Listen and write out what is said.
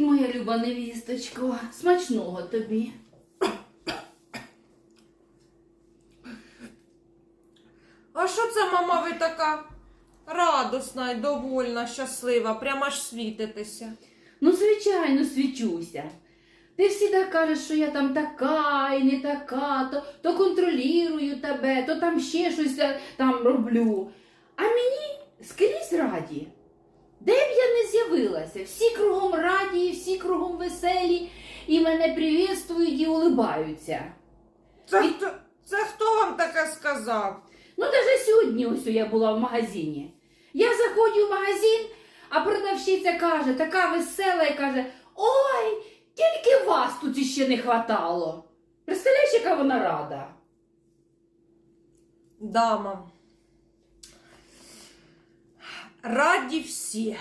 моя люба невісточко. Смачного тобі. А що це, мама, ви така радосна і довольна, щаслива, прямо аж світитеся? Ну, звичайно, свічуся. Ти всіда кажеш, що я там така і не така, то, то контролюю тебе, то там ще щось там роблю. А мені скрізь раді. Де б я не з'явилася, всі кругом раді, всі кругом веселі, і мене привітствують і улибаються. Це, І- хто, це хто вам таке сказав? Ну, навіть сьогодні ось я була в магазині. Я заходжу в магазин, а продавщиця каже, така весела, і каже: Ой, тільки вас тут іще не хватало. Представляєш, яка вона рада? Да, мам. Раді всі.